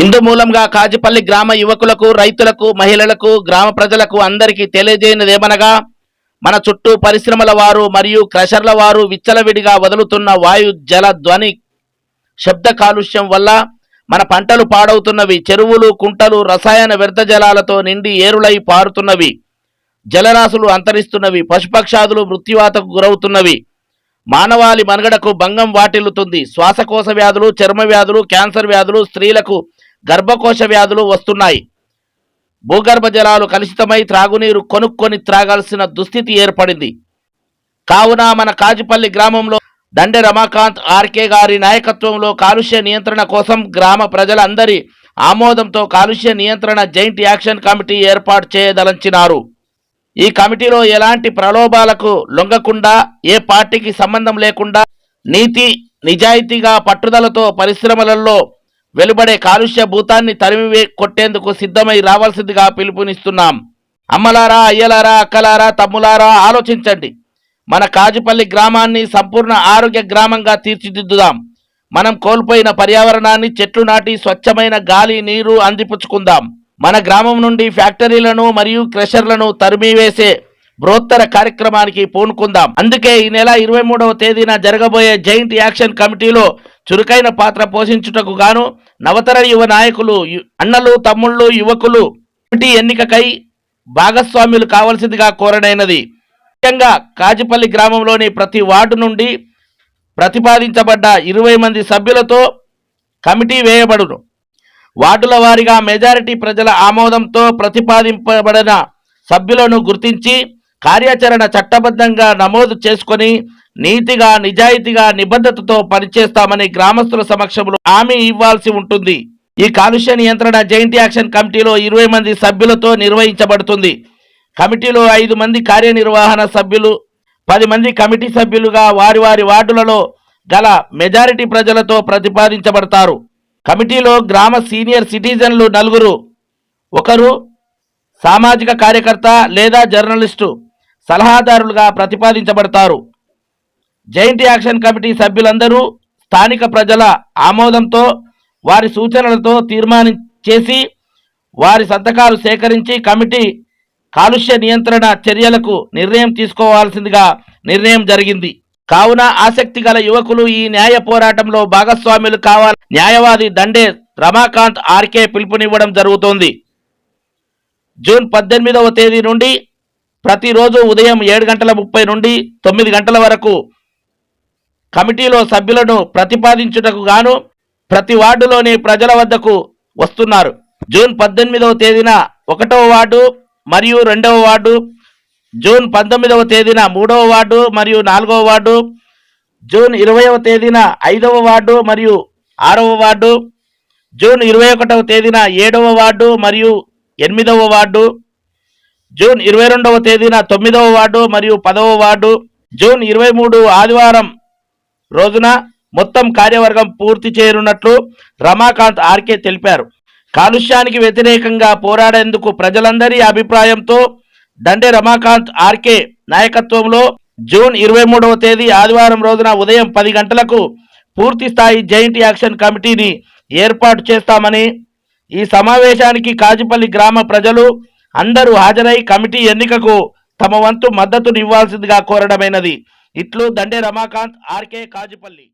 ఇందు మూలంగా కాజిపల్లి గ్రామ యువకులకు రైతులకు మహిళలకు గ్రామ ప్రజలకు అందరికీ తెలియజేయనిదేమనగా మన చుట్టూ పరిశ్రమల వారు మరియు క్రషర్ల వారు విచ్చలవిడిగా వదులుతున్న వాయు జల ధ్వని శబ్ద కాలుష్యం వల్ల మన పంటలు పాడవుతున్నవి చెరువులు కుంటలు రసాయన వ్యర్థ జలాలతో నిండి ఏరులై పారుతున్నవి జలరాశులు అంతరిస్తున్నవి పశుపక్షాదులు మృత్యువాతకు గురవుతున్నవి మానవాళి మనుగడకు భంగం వాటిల్లుతుంది శ్వాసకోశ వ్యాధులు చర్మ వ్యాధులు క్యాన్సర్ వ్యాధులు స్త్రీలకు గర్భకోశ వ్యాధులు వస్తున్నాయి. భూగర్భ జలాలు కలుషితమై త్రాగునీరు కొనుక్కొని త్రాగాల్సిన దుస్థితి ఏర్పడింది. కావున మన కాజిపల్లి గ్రామంలో దండె రమాకాంత్ ఆర్కే గారి నాయకత్వంలో కాలుష్య నియంత్రణ కోసం గ్రామ ప్రజలందరి ఆమోదంతో కాలుష్య నియంత్రణ జైంట్ యాక్షన్ కమిటీ ఏర్పాటు చేయదలంచినారు. ఈ కమిటీలో ఎలాంటి ప్రలోభాలకు లొంగకుండా ఏ పార్టీకి సంబంధం లేకుండా నీతి నిజాయితీగా పట్టుదలతో పరిశ్రమలలో వెలుబడే కాలుష్య భూతాన్ని తరిమివే కొట్టేందుకు సిద్ధమై రావాల్సిందిగా పిలుపునిస్తున్నాం. అమ్మలారా అయ్యలారా అక్కలారా తమ్ములారా ఆలోచించండి. మన కాజుపల్లి గ్రామాన్ని సంపూర్ణ ఆరోగ్య గ్రామంగా తీర్చిదిద్దుదాం. మనం కోల్పోయిన పర్యావరణాన్ని చెట్లు నాటి స్వచ్ఛమైన గాలి నీరు అందిపుచ్చుకుందాం. మన గ్రామం నుండి ఫ్యాక్టరీలను మరియు క్రషర్లను తరిమివేసే బృహత్తర కార్యక్రమానికి పూనుకుందాం. అందుకే ఈ నెల ఇరవై మూడవ తేదీన జరగబోయే జైంట్ యాక్షన్ కమిటీలో చురుకైన పాత్ర పోషించుటకు గాను నవతర యువ నాయకులు అన్నలు తమ్ముళ్ళు యువకులు కమిటీ ఎన్నికకై భాగస్వాములు కావలసిందిగా కోరడైనది ముఖ్యంగా కాజిపల్లి గ్రామంలోని ప్రతి వార్డు నుండి ప్రతిపాదించబడ్డ ఇరవై మంది సభ్యులతో కమిటీ వేయబడును. వార్డుల వారీగా మెజారిటీ ప్రజల ఆమోదంతో ప్రతిపాదింపబడిన సభ్యులను గుర్తించి కార్యాచరణ చట్టబద్ధంగా నమోదు చేసుకొని నీతిగా నిజాయితీగా నిబద్ధతతో పనిచేస్తామని గ్రామస్తుల సమక్షంలో హామీ ఇవ్వాల్సి ఉంటుంది. ఈ కాలుష్య నియంత్రణ జైంట్ యాక్షన్ కమిటీలో ఇరవై మంది సభ్యులతో నిర్వహించబడుతుంది. కమిటీలో ఐదు మంది కార్యనిర్వహణ సభ్యులు పది మంది కమిటీ సభ్యులుగా వారి వారి వార్డులలో గల మెజారిటీ ప్రజలతో ప్రతిపాదించబడతారు. కమిటీలో గ్రామ సీనియర్ సిటిజన్లు నలుగురు ఒకరు సామాజిక కార్యకర్త లేదా జర్నలిస్టు. సలహాదారులుగా ప్రతిపాదించబడతారు. జైంట్ యాక్షన్ కమిటీ సభ్యులందరూ స్థానిక ప్రజల ఆమోదంతో వారి సూచనలతో తీర్మానం చేసి వారి సంతకాలు సేకరించి కమిటీ కాలుష్య నియంత్రణ చర్యలకు నిర్ణయం తీసుకోవాల్సిందిగా నిర్ణయం జరిగింది. కావున ఆసక్తి గల యువకులు ఈ న్యాయ పోరాటంలో భాగస్వాములు కావాలి న్యాయవాది దండే రమాకాంత్ ఆర్కే పిలుపునివ్వడం జరుగుతోంది. జూన్ పద్దెనిమిదవ తేదీ నుండి ప్రతిరోజు ఉదయం ఏడు గంటల ముప్పై నుండి తొమ్మిది గంటల వరకు కమిటీలో సభ్యులను ప్రతిపాదించుటకు గాను ప్రతి వార్డులోని ప్రజల వద్దకు వస్తున్నారు. జూన్ పద్దెనిమిదవ తేదీన ఒకటవ వార్డు మరియు రెండవ వార్డు జూన్ పంతొమ్మిదవ తేదీన మూడవ వార్డు మరియు నాలుగవ వార్డు జూన్ ఇరవైవ తేదీన ఐదవ వార్డు మరియు ఆరవ వార్డు జూన్ ఇరవై ఒకటవ తేదీన ఏడవ వార్డు మరియు ఎనిమిదవ వార్డు జూన్ ఇరవై రెండవ తేదీన తొమ్మిదవ వార్డు మరియు పదవ వార్డు. జూన్ ఇరవై మూడు ఆదివారం రోజున మొత్తం కార్యవర్గం పూర్తి చేయనున్నట్లు రమాకాంత్ ఆర్కే తెలిపారు. కాలుష్యానికి వ్యతిరేకంగా పోరాడేందుకు ప్రజలందరి అభిప్రాయంతో దండే రమాకాంత్ ఆర్కే నాయకత్వంలో జూన్ ఇరవై మూడవ తేదీ ఆదివారం రోజున ఉదయం పది గంటలకు పూర్తి స్థాయి జైంట్ యాక్షన్ కమిటీని ఏర్పాటు చేస్తామని ఈ సమావేశానికి కాజిపల్లి గ్రామ ప్రజలు అందరూ హాజరై కమిటీ ఎన్నికకు తమ వంతు మద్దతునివ్వాల్సిందిగా కోరడమైనది. ఇట్లు దండే రమాకాంత్ ఆర్కే కాజిపల్లి.